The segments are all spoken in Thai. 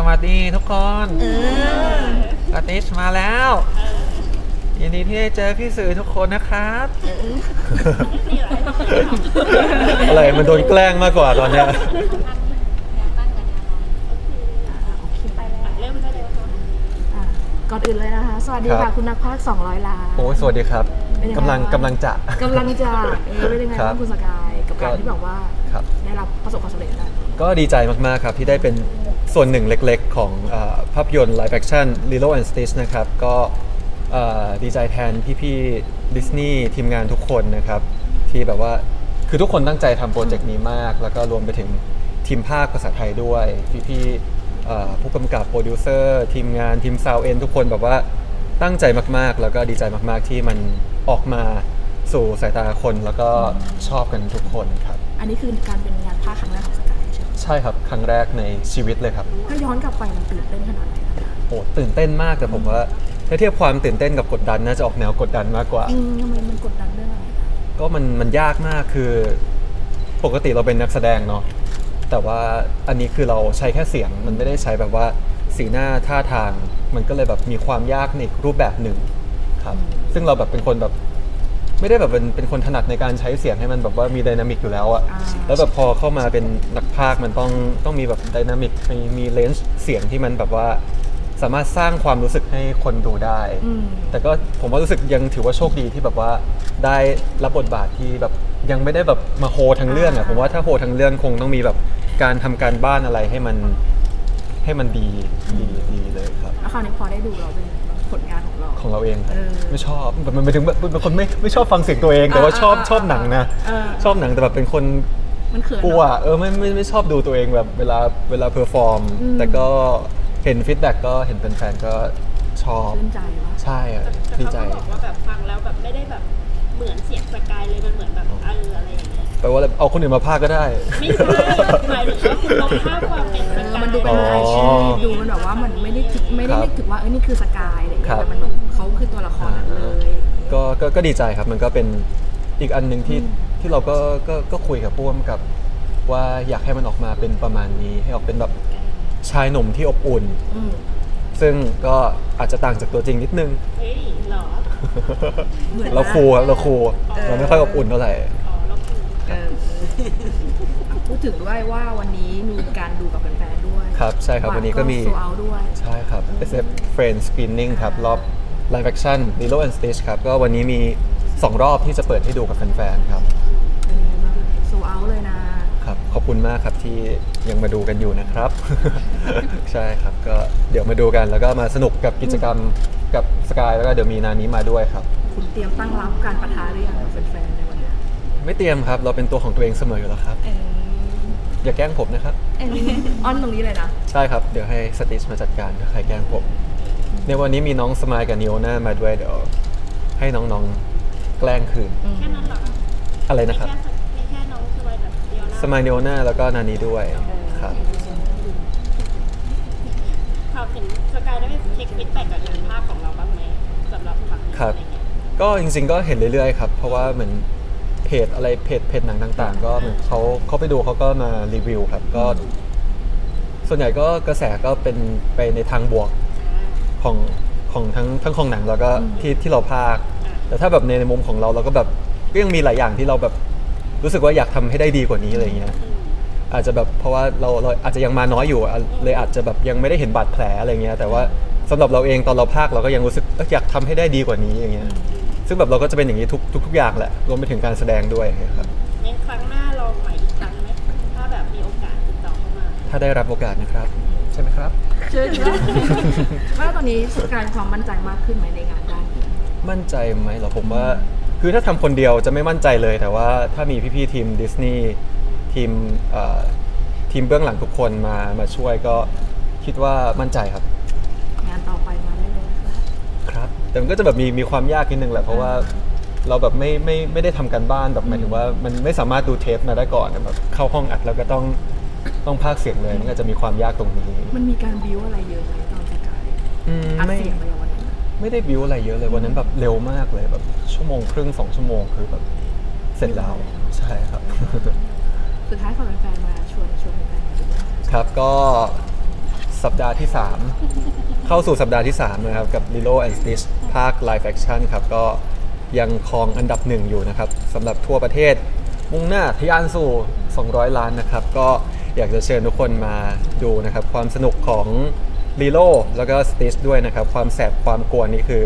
สวัสดีทุกคนสติชมาแล้วยินดีที่ได้เจอพี่สื่อทุกคนนะครับอะไรมันโดนแกล้งมากกว่าตอนเนี้ยเริ่มได้เลยค่ะอะก่อนอื่นเลยนะคะ สวัสดีค่ะคุณนักพากย์200 ล้าน โอ้ยสวัสดีครับเป็นยังไงกำลังบ้าง กำลังจะ กำลังจะเอ๊ะเป็นยังไงครับบ้างคุณสกายกับการก็ ที่แบบว่าครับ ได้รับประสบความสำเร็จได้ก็ดีใจมากๆครับที่ได้เป็น ส่วนหนึ่งเล็กๆ ของเออภาพยนตร์ live action Lilo and Stitch นะครับ ก็เอ่อดีใจแทนพี่ๆดิสนีย์ทีมงานทุกคนนะครับ ที่แบบว่าคือทุกคนตั้งใจทำโปรเจกต์นี้มาก แล้วก็รวมไปถึงทีมภาคภาษาไทยด้วย พี่ๆเอ่อผู้กำกับโปรดิวเซอร์ทีมงานทีมซาวเอ็นทุกคนแบบว่าตั้งใจมากๆ แล้วก็ดีใจมากๆ ที่มันออกมาสู่สายตาคนแล้วก็ชอบกันทุกคนครับ อันนี้คือการเป็นงานภาคครั้งแรกของสกายใช่ไหมใช่ครับ ครั้งแรกในชีวิตเลยครับ ถ้าย้อนกลับไปมันตื่นเต้นขนาดไหนคะโอ้ตื่นเต้นมากแต่ผมว่าถ้าเทียบความตื่นเต้นกับกดดันน่าจะออกแนวกดดันมากกว่า อืมทำไมมันกดดันเรื่องอะไรคะก็มันมันยากมากคือ ปกติเราเป็นนักแสดงเนาะแต่ว่าอันนี้คือเราใช้แค่เสียงมันไม่ได้ใช้แบบว่าสีหน้าท่าทาง มันก็เลยแบบมีความยากในอีกรูปแบบหนึ่งครับ ซึ่งเราแบบเป็นคนแบบ ไม่ได้แบบเป็นเป็นคนถนัดในการใช้เสียงให้มันแบบว่ามีไดนามิกอยู่แล้วอะอ่า แล้วแบบพอเข้ามาเป็นนักพากย์มันต้องต้องมีแบบไดนามิกมีมีเลนส์เสียงที่มันแบบว่า สามารถสร้างความรู้สึกให้คนดูได้ อืม แต่ก็ผมว่ารู้สึกยังถือว่าโชคดีที่แบบว่าได้รับบทบาทที่แบบยังไม่ได้แบบมาโฮทั้งเรื่องอะอ่า ผมว่าถ้าโฮทั้งเรื่องคงต้องมีแบบการทำการบ้านอะไรให้มันให้มันดีดีดีเลยครับ แล้วคราวนี้พอได้ดูเราเป็นผลงานของเรา ของเราเองครับเออไม่ชอบแบบมันไม่ถึงแบบเป็นคนไม่ไม่ชอบฟังเสียงตัวเอง แต่ว่าชอบอ่าชอบหนังนะเออชอบหนังแต่แบบเป็นคนมันเขินกลัวเนอะเออไม่ไม่ไม่ชอบดูตัวเองแบบเวลาเวลาเพอร์ฟอร์มอืมแต่ก็เห็นฟีดแบ็กก็เห็นแฟนๆก็ชอบชื่นใจวะใช่อะแต่ดีเขาใจก็บอกว่าแบบฟังแล้วแบบไม่ได้แบบเหมือนเสียงสกายเลยมันเหมือนแบบเอออะไรอย่างเงี้ยแปลว่าเอาคนอื่นมาพากย์ก็ได้ ไม่ใช่หมายถึงว่าคุณลองภาพความเป็นเอสอกาย มันดูเป็นมืออาชีพดูมันแบบว่ามันไม่ได้คิดไม่ได้ครับนึกถึงว่าเออนี่คือสกายอะไรอย่างครัเงี้ยบแต่มันแบบเขาคือตัวละครนั้นเลย ก็ก็ก็ดีใจครับมันก็เป็นอีกอันหนึ่งที่ที่เราก็ก็ก็คุยกับพ่วมกับว่าอยากให้มันออกมาเป็นประมาณนี้ ให้ออกเป็นแบบชายหนุ่มที่อบอุ่น อืมซึ่งก็อาจจะต่างจากตัวจริงนิดนึง เฮ้ยเหรอเหมือนเราคูลครับเราคูลเออเราไม่ค่อยอบอุ่นเท่าไหร่ อ๋อเราคือ เออพูดถึงด้วยว่าวันนี้มีการดูกับแฟนๆด้วย ครับ ใช่ครับ วันนี้ก็มีโซเอาด้วย ใช่ครับ SF Friends Screening ครับ รอบ Live Action Lilo and Stitch ครับ ก็วันนี้มี 2 รอบที่จะเปิดให้ดูกับแฟนๆครับ เป็นยังไงบ้างโซเอาเลยนะ ครับ ขอบคุณมากครับที่ยังมาดูกันอยู่นะครับ ใช่ครับ ก็เดี๋ยวมาดูกันแล้วก็มาสนุกกับกิจกรรมกับสกายแล้วก็เดี๋ยวมีนานี้มาด้วยครับ คุณเตรียมตั้งรับการประทะหรือยังกับแฟนๆในวันนี้ไม่เตรียมครับ เราเป็นตัวของตัวเองเสมออยู่แล้วครับ เออ อย่าแกล้งผมนะครับเอออ้อนตรงนี้เลยนะ ใช่ครับ เดี๋ยวให้สติชมาจัดการถ้าใครแกล้งผม ในวันนี้มีน้องสมายกับนิโอน่ามาด้วยเดี๋ยวให้น้องๆแกล้งคืน แค่นั้นเหรออะไรมีนะครับแค่มีแค่น้องสบายแบบเดียวนะสมายนิโอน่าแล้วก็นานีด้วยครับข่าวถึงสกายได้ไปเช็คฟีดแบ็กกับงานภาพของเราบ้างไหมสำหรับฝั่งนี้ครับอะไรเงี้ยก็จริงๆก็เห็นเรื่อยๆครับ เพราะว่าเหมือน เพจอะไรเพจเพจหนังต่าง ๆ ก็เหมือนเขาเขาไปดูเขาก็มารีวิวครับก็ ส่วนใหญ่ก็กระแสก็เป็นไปในทางบวกของของทั้งทั้งของหนังแล้วก็ที่ที่เราพากย์แต่ถ้าแบบในในมุมของเราเราก็แบบก็ยังมีหลายอย่างที่เราแบบรู้สึกว่าอยากทำให้ได้ดีกว่านี้อะไรเงี้ยอืมอาจจะแบบเพราะว่าเราเราอาจจะยังมาน้อยอยู่อะเลยอาจจะแบบยังไม่ได้เห็นบาดแผลอะไรเงี้ยแต่ว่าสำหรับเราเองตอนเราพากย์เราก็ยังรู้สึกเอ้ยอยากทำให้ได้ดีกว่านี้อย่างเงี้ย ซึ่งแบบเราก็จะเป็นอย่างนี้ทุกทุกทุกอย่างแหละรวมไปถึงการแสดงด้วยครับงั้นครั้งหน้าลองใหม่อีกครั้งไหมถ้าแบบมีโอกาสติดต่อเข้ามาถ้าได้รับโอกาสนะครับ ใช่ไหมครับ เชื่อว่าว่าตอนนี้สกายมีความมั่นใจมากขึ้นไหมในงานด้านนี้มั่นใจไหมเหรอผมว่า คือถ้าทำคนเดียวจะไม่มั่นใจเลย แต่ว่าถ้ามีพี่ๆทีมดิสนีย์ทีมเอ่อทีมเบื้องหลังทุกคนมามาช่วยก็คิดว่ามั่นใจครับ งานต่อไปมาได้เลยนะครับ ครับ แต่มันก็จะแบบมีมีความยากนิดนึงแหละเพราะว่าเราแบบไม่ไม่ไม่ได้ทำการบ้านแบบหมายถึงว่า มันไม่สามารถดูเทปมาได้ก่อนแบบเข้าห้องอัดแล้วก็ต้องต้องพากย์เสียงเลยมันก็จะมีความยากตรงนี้มันมีการบิวอะไรเยอะไหมตอนสกายอืมอัดไม่ เสียงอะไรอย่างวันนั้นอะไม่ได้บิวอะไรเยอะเลยวันนั้นแบบเร็วมากเลยแบบชั่วโมงครึ่งสองชั่วโมงคือแบบเสร็จแล้วใช่ครับ สุดท้ายขอแฟนๆมาชวนชวนแฟนๆมาดูบ้างครับก็สัปดาห์ที่ 3 เข้าสู่สัปดาห์ที่ 3 นะครับ กับ Lilo and Stitch ภาค Live Action ครับ ก็ยังครองอันดับหนึ่งอยู่นะครับสำหรับทั่วประเทศ มุ่งหน้าทะยานสู่ 200 ล้านนะครับ ก็อยากจะเชิญทุกคนมาดูนะครับ ความสนุกของ Lilo แล้วก็ Stitch ด้วยนะครับ ความแสบความกวนนี่คือ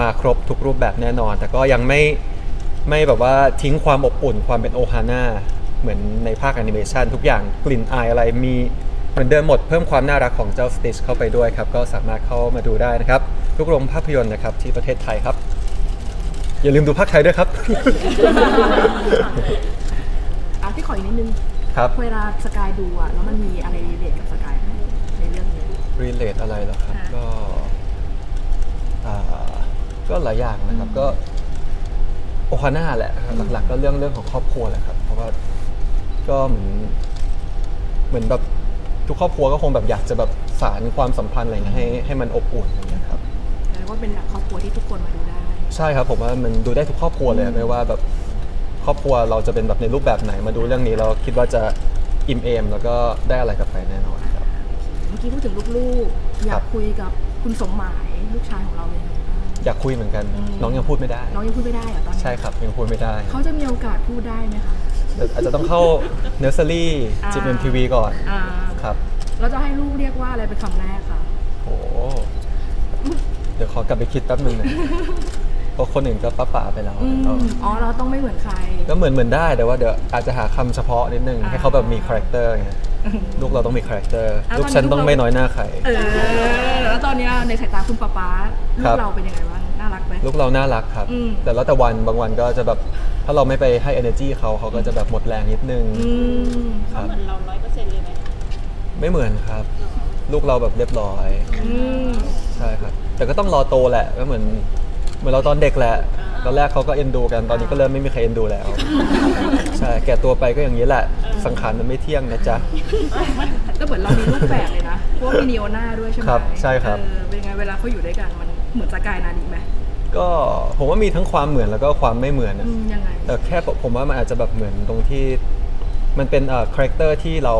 มาครบทุกรูปแบบแน่นอน แต่ก็ยังไม่ไม่แบบว่าทิ้งความอบอุ่นความเป็นโอฮาน่าเหมือนในภาคแอนิเมชันทุกอย่างกลิ่นอายอะไรมี เหมือนเดิมหมดเพิ่มความน่ารักของเจ้าสติชเข้าไปด้วยครับ ก็สามารถเข้ามาดูได้นะครับ ทุกโรงภาพยนตร์นะครับที่ประเทศไทยครับ อย่าลืมดูภาคไทยด้วยครับ อะพี่ขออีกนิดนึงครับ เวลาสกายดูอะแล้วมันมีอะไรรีเลทกับสกายไหมในเรื่องนี้ รีเลทอะไรเหรอครับ ค่ะ ก็อ่าก็หลายอย่างนะครับ ก็โอฮาน่าแหละครับหลักๆ ก็เรื่องเรื่องของครอบครัวแหละครับ เพราะว่าก็เหมือนเหมือนแบบ ทุกครอบครัวก็คงแบบอยากจะแบบสารความสัมพันธ์อะไรเงี้ยให้ให้มันอบอุ่นอย่างเงี้ยครับแล้วก็เป็นหนังครอบครัวที่ทุกคนมาดูได้ ใช่ครับผมว่ามันดูได้ทุกครอบครัวเลยอะไม่ว่าแบบครอบครัวเราจะเป็นแบบในรูปแบบไหนมาดูเรื่องนี้เราคิดว่าจะอิ่มเอมแล้วก็ได้อะไรกลับไปแน่นอนครับ เมื่อกี้พูดถึงลูกๆ อยาครักบ คุยกับคุณสมหมายลูกชายของเราเลยงไงบ้าง อยากคุยเหมือนกัน อืม น้องยังพูดไม่ได้ น้องยังพูดไม่ได้เหรอตอนนี้ใช่ครับยังพูดไม่ได้ เขาจะมีโอกาสพูดได้ไหมคะเดี๋ยวอาจจะต้องเข้าเนอร์เซอรี่อ่า จิมเอ็มทีวีก่อน อ่า ครับ เราจะให้ลูกเรียกว่าอะไรเป็นคำแรกคะโอ้เดี๋ยวขอกลับไปคิดแป๊บนึงนะเพราะคนอื่นก็ป้าป่าไปแล้วอืมก็อ๋อ เราต้องไม่เหมือนใคร ก็เหมือนเหมือนได้แต่ว่าเดี๋ยวอาจจะหาคำเฉพาะนิดนึง อ่า ให้เขาแบบมีคาแรคเตอร์ไงลูกเราต้องมีคาแรคเตอร์อะลูกฉันตอนนี้ต้องลูกเราไม่น้อยหน้าใคร เออ แล้วตอนเนี้ยในสายตาคุณป๊าป๊าลูครักบ เราเป็นยังไงบ้าง น่ารักไหม ลูกเราน่ารักครับ อืม แต่แล้วแต่วันบางวันก็จะแบบถ้าเราไม่ไปให้ energy เขาเขาก็จะแบบหมดแรงนิดนึง อืม เขาเหมือนเราร้อยเปอร์เซ็นต์เลยไหม ไม่เหมือนครับ ลูกเราแบบเรียบร้อย อืมใช่ครับ แต่ก็ต้องรอโตแหละก็เหมือน เหมือนเราตอนเด็กแหละตอนแรกเขาก็เอ็นดูกันตอนนี้ก็เริ่มไม่มีใครเอ็นดูแล้ว ใช่แก่ตัวไปก็อย่างนี้แหละ สังขารมันไม่เที่ยงนะจ๊ะก็เหมือนเรามีลูกแฝดเลยนะเพราะว่ามีนีโอน่าด้วยใช่ไหมครับใช่ครับ เออเป็นไงเวลาเขาอยู่ด้วยกันมันเหมือนสกายนาดีไหมก็ผมว่ามีทั้งความเหมือนแล้วก็ความไม่เหมือนนะอืมยังไงแต่แค่ผมว่ามันอาจจะแบบเหมือนตรงที่ มันเป็นเอ่อคาแรคเตอร์ที่เรา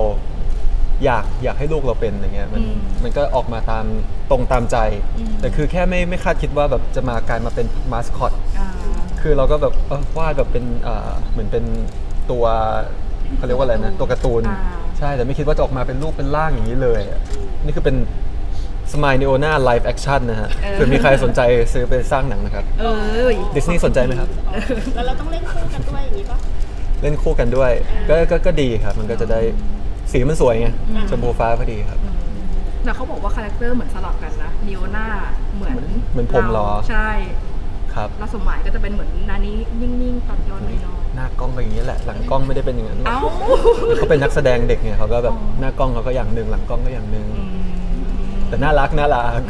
อยากอยากให้ลูกเราเป็นอย่างเงี้ยมันอืมมันก็ออกมาตามตรงตามใจ อืม แต่คือแค่ไม่ไม่คาดคิดว่าแบบจะมากลายมาเป็นมาสคอต อ่า คือเราก็แบบเออวาดแบบเป็นอ่าเหมือนเป็นตัวเขาเรียกว่าอะไรนะ ตัวการ์ตูน อ่า ใช่แต่ไม่คิดว่าจะออกมาเป็นรูปเป็นร่างอย่างนี้เลยอะนี่คือเป็นสมายนิโอนาไลฟ์แอคชั่นนะฮะเออเผื่อมีใครสนใจซื้อไปสร้างหนังนะครับ เออ ดิสนีย์สนใจไหมครับ แล้วเราต้องเล่นคู่กันด้วยอย่างนี้ปะ เล่นคู่กันด้วย ก็ก็ก็ดีครับ มันก็จะได้ สีมันสวยไงชมพูฟ้าพอดีครับ แต่เขาบอกว่าคาแรคเตอร์เหมือนสลับกันนะนีโอน่าเหมือนเหมือนผมเหรอใช่ครับแล้วสมหมายก็จะเป็นเหมือนนานี้นิ่งๆตัดย้อนน้อยหน้ากล้องก็อย่างนี้แหละหลังกล้องไม่ได้เป็นอย่างนั้นหรๆอกเอ้า เขาเป็นนักแสดงเด็กไงเขาก็แบบหน้ากล้องเขาก็อย่างหนึ่งหลังกล้องก็อย่างหนึ่งอืมแต่น่ารักน่ารัก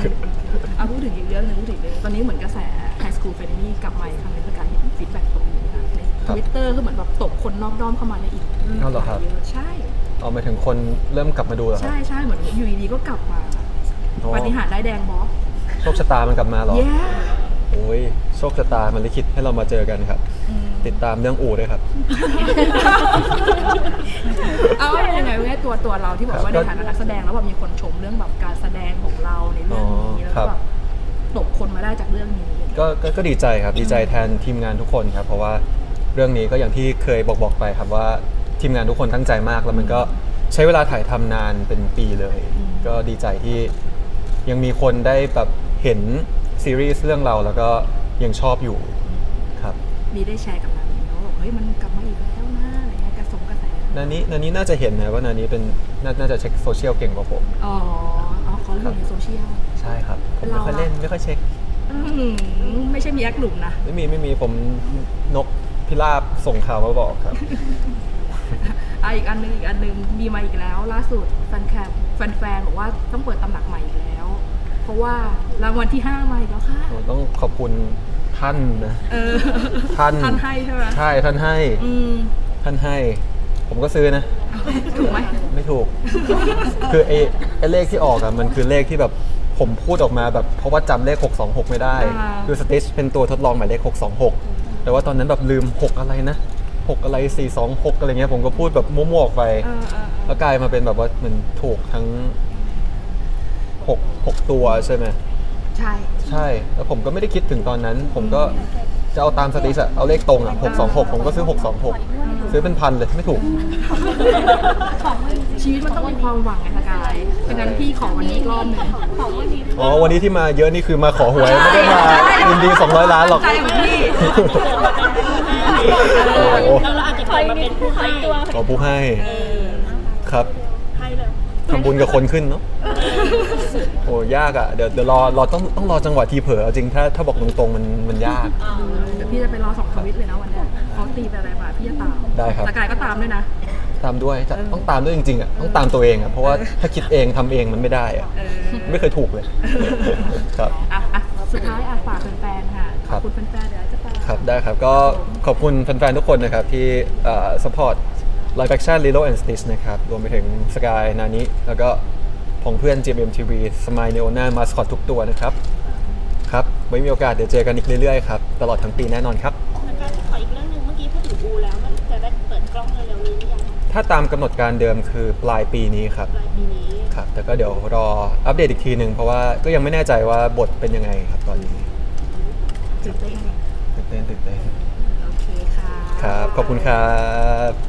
เอาพูดถึงอีกเรื่องหนึงพูดถึงเรื่องตอนนี้เหมือนกระแส High School f a m i l y กลับมาอีกครั้งในการเห็นฟีดแบ็กตรงนี้ค่ะในครับทวิตเตอร์คือเหมือนแบบตกคนนอกด้อมเข้ามาในอีกเอาเหรอครับเยอะใช่ เอามาถึงคนเริ่มกลับมาดูแล้วครัใช่บใช่เหมือนอยู่ดีๆก็กลับมาอ๋อปาฏิหารย์ได้แดงบอสโชคชะตามันกลับมาเหรอ เย้ โอ้ยโชคชะตามันลิขิตให้เรามาเจอกันครับติดตามเรื่องอู่ด้วยครับ เอาว่ายังไงเว้ยตัวตัวเราที่บอกว่าครัในบฐานะนักแสดงแล้วแบบมีคนชมเรื่องแบบการแสดงของเราในเรื่องนี้อ๋อแล้วครัก็บแบบตกคนมาได้จากเรื่องนี้ ก็ก็ก็ดีใจครับดีใจแทนทีมงานทุกคนครับ เพราะว่าเรื่องนี้ก็อย่างที่เคยบอกบอกไปครับว่า ทีมงานทุกคนตั้งใจมาก แล้วมันก็ใช้เวลาถ่ายทำนานเป็นปีเลยอืมก็ดีใจที่ยังมีคนได้แบบเห็นซีรีส์เรื่องเราแล้วก็ยังชอบอยู่ครับมีได้แชร์กับนานี้เนาะบอกเฮ้ยมันกลับมาอีกแล้วนะอะไรเงี้ยกระสงกระแสนานี้นานี้น่าจะเห็นนะว่านานี้เป็นนาน่าจะเช็คโซเชียลเก่งกว่าผม อ๋ออ๋อเขาอยู่ในโซเชียล ใช่ครับ ผมไม่ค่อยเราอะเล่นไม่ค่อยเช็ค อื้อหือไม่ใช่มีแอคหลุมนะ ไม่มีไม่มีผมนกพิราบส่งข่าวมาบอกครับ อะอีกอันนึงอีกอันนึงมีมาอีกแล้ว ล่าสุดแฟนแคปแฟนๆบอกว่าต้องเปิดตำหนักใหม่อีกแล้ว เพราะว่ารางวัลที่ห้ามาอีกแล้วค่ะ ผมต้องขอบคุณท่านนะ เออท่าน ท่านให้ใช่ไหมใช่ท่านให้ อืมท่านให้ ผมก็ซื้อนะ ถูกไหม ไม่ถูก คือไอ้ไอ้เลขที่ออกอะมันคือเลขที่แบบผมพูดออกมาแบบเพราะว่าจำเลข 626 ไม่ได้คือสติชเป็นตัวทดลองหมายเลข 626 แต่ว่าตอนนั้นแบบลืม 6 อะไรนะ 6 อะไร 426 อะไรเงี้ยผมก็พูดแบบมั่วๆออกไป เออเออเออแล้วกลายมาเป็นแบบว่าเหมันถูกทั้ง6 6ตัวใช่ไหม ใช่ ใช่ แล้วผมก็ไม่ได้คิดถึงตอนนั้น ผมก็จะเอาตามสติสอะเอาเลขตรงอะ626ผมก็ซื้อ626ซื้อเป็นพันเลยไม่ถูก ชีวิตมันต้องมีความหวังไงสกายเป็นงั้นพี่ขอวันนี้อีกรอบหนึ่งอ๋อ วันนี้ที่มาเยอะนี่คือมาขอหวย ไม่ได้มายินดี 200 ล้านหรอก ใจของพี่โอ้โห เราเราอาจจะเกิดมาเป็นผู้ให้ขอผู้ให้ครับให้เลยทำบุญกับคนขึ้นเนาะโอ้ยากอะเดี๋ยวเดี๋ยวรอรอต้องต้องรอจังหวะทีเผลอเอาจริงถ้าถ้าบอกตรงๆมันมันยาก เดี๋ยวพี่จะไปรอสองทวิตเลยนะวันเนี้ยเขาตีไปอะไรมาพี่จะตามได้ครับ สกายก็ตามด้วยนะ ตามด้วยจะต้องตามด้วยจริงๆอะต้องตามตัวเองอะเพราะว่าถ้าคิดเองทำเองมันไม่ได้อะเออไม่เคยถูกเลยครับ อะอะสุดท้ายอะฝากแฟนๆค่ะคขรัอบบคุณแฟนๆเดี๋ยวจะตาม ครับได้ครับ ก็ขอบคุณแฟนๆ ทุกคนนะครับ ที่เอ่อ support live action Lilo and Stitch นะครับ รวมไปถึงสกายนานิแล้วก็ของเพื่อน GMMTV สมายเนโอนามาสคอตทุกตัวนะครับ ครับ ไว้มีโอกาสเดี๋ยวเจอกันอีกเรื่อยๆ ครับ ตลอดทั้งปีแน่นอนครับแล้วก็ขออีกเรื่องหนึ่งเมื่อกี้พูดถึงอูแล้ว มันจะได้เปิดกล้องเร็วๆนี้หรือยังถ้าตามกำหนดการเดิมคือปลายปีนี้ครับ ปลายปีนี้ ครับ แต่ก็เดี๋ยวรออัปเดตอีกทีหนึ่งเพราะว่าก็ยังไม่แน่ใจว่าบทเป็นยังไงครับตอนนี้ ตื่นเต้น ตื่นเต้นตื่นเต้นโอเคค่ะ ครับ ขอบคุณครับ